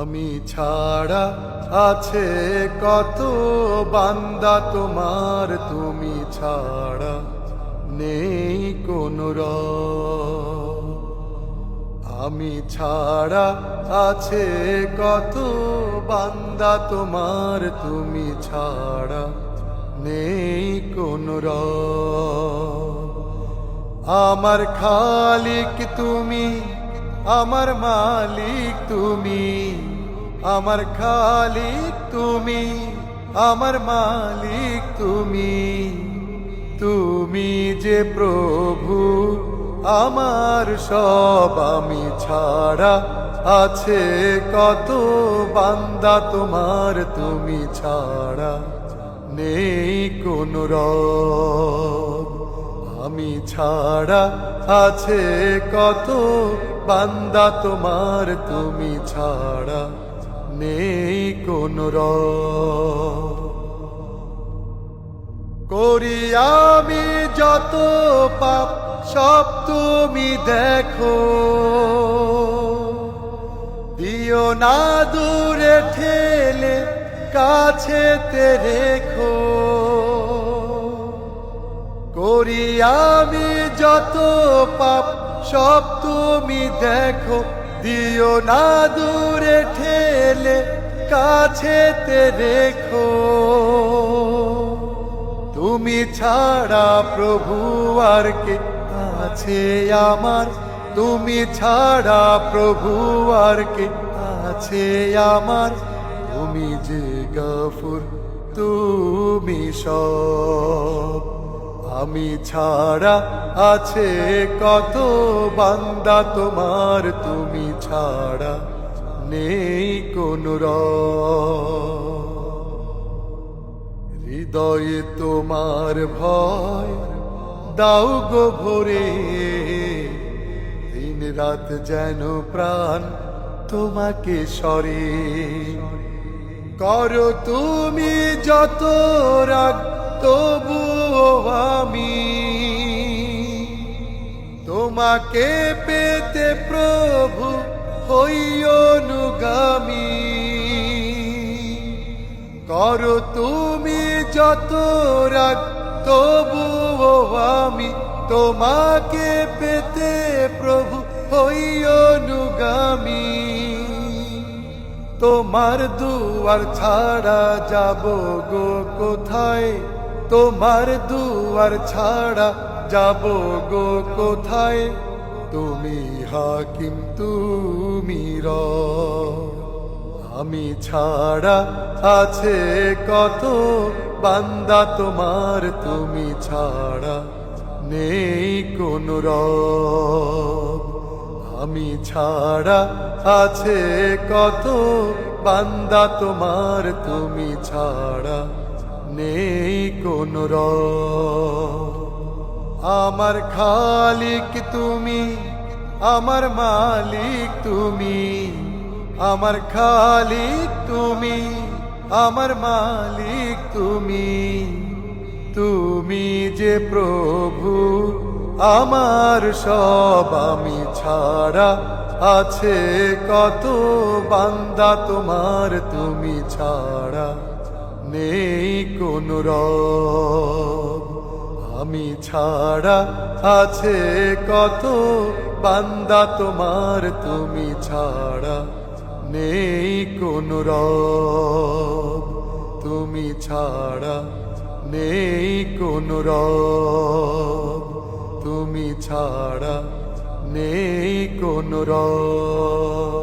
আমি ছাড়া আছে কত বান্দা তোমার, তুমি ছাড়া নেই কোন আমি ছাড়া আছে কত বান্দা তোমার, তুমি ছাড়া নেই কোন আমার খালিক তুমি আমার মালিক তুমি, আমার খালিক তুমি, আমার মালিক তুমি। তুমি যে প্রভু, আমার সব আমি ছাড়া আছে। কত বান্দা তোমার তুমি ছাড়া নেই কোন আমি ছাড়া আছে কত বান্দা তোমার তুমি ছাড়া নেই কোন করি আমি যত পাপ, সব তুমি দেখো। দিও না দূরে ঠেলে কাছেতে রেখো। করি আমি যত পাপ সব তুমি দেখো, দিও না দূরে ঠেলে, কাছেতে রেখো। তুমি ছাড়া প্রভু আর কে আছে আমার? তুমি ছাড়া প্রভু আর কে আছে আমার? তুমি যে গফুর, তুমি সব। আমি ছাড়া আছে কত বান্দা তোমার তুমি ছাড়া নেই কোন হৃদয়ে তোমার ভয় দাও গো ভরে। দিন রাত যেন প্রাণ তোমাকে সরে। করো তুমি যত রাগ তবু আমি তোমাকে পেতে প্রভু হইয়নুগামী করো তুমি যত রাগ তবু আমি তোমাকে পেতে প্রভু হইয়নুগামী তোমার দুয়ার ছাড়া যাব গো কোথায়? তোমার দুয়ার ছাড়া যাব গো কোথায়? তুমি হাকিম, তুমি র আমি ছাড়া আছে কত বান্দা তোমার, তুমি ছাড়া নেই কোন আমি ছাড়া আছে কত বান্দা তোমার, তুমি ছাড়া নেই কোন রব। আমার খালিক তুমি, আমার মালিক তুমি, আমার খালিক তুমি, আমার মালিক তুমি তুমি যে প্রভু, আমার সব আমি ছাড়া আছে কত বান্দা তোমার তুমি ছাড়া নেই কোন রব। আমি ছাড়া আছে কত বান্দা তোমার, তুমি ছাড়া নেই কোন রব। তুমি ছাড়া নেই কোন রব। তুমি ছাড়া নেই কোন রব।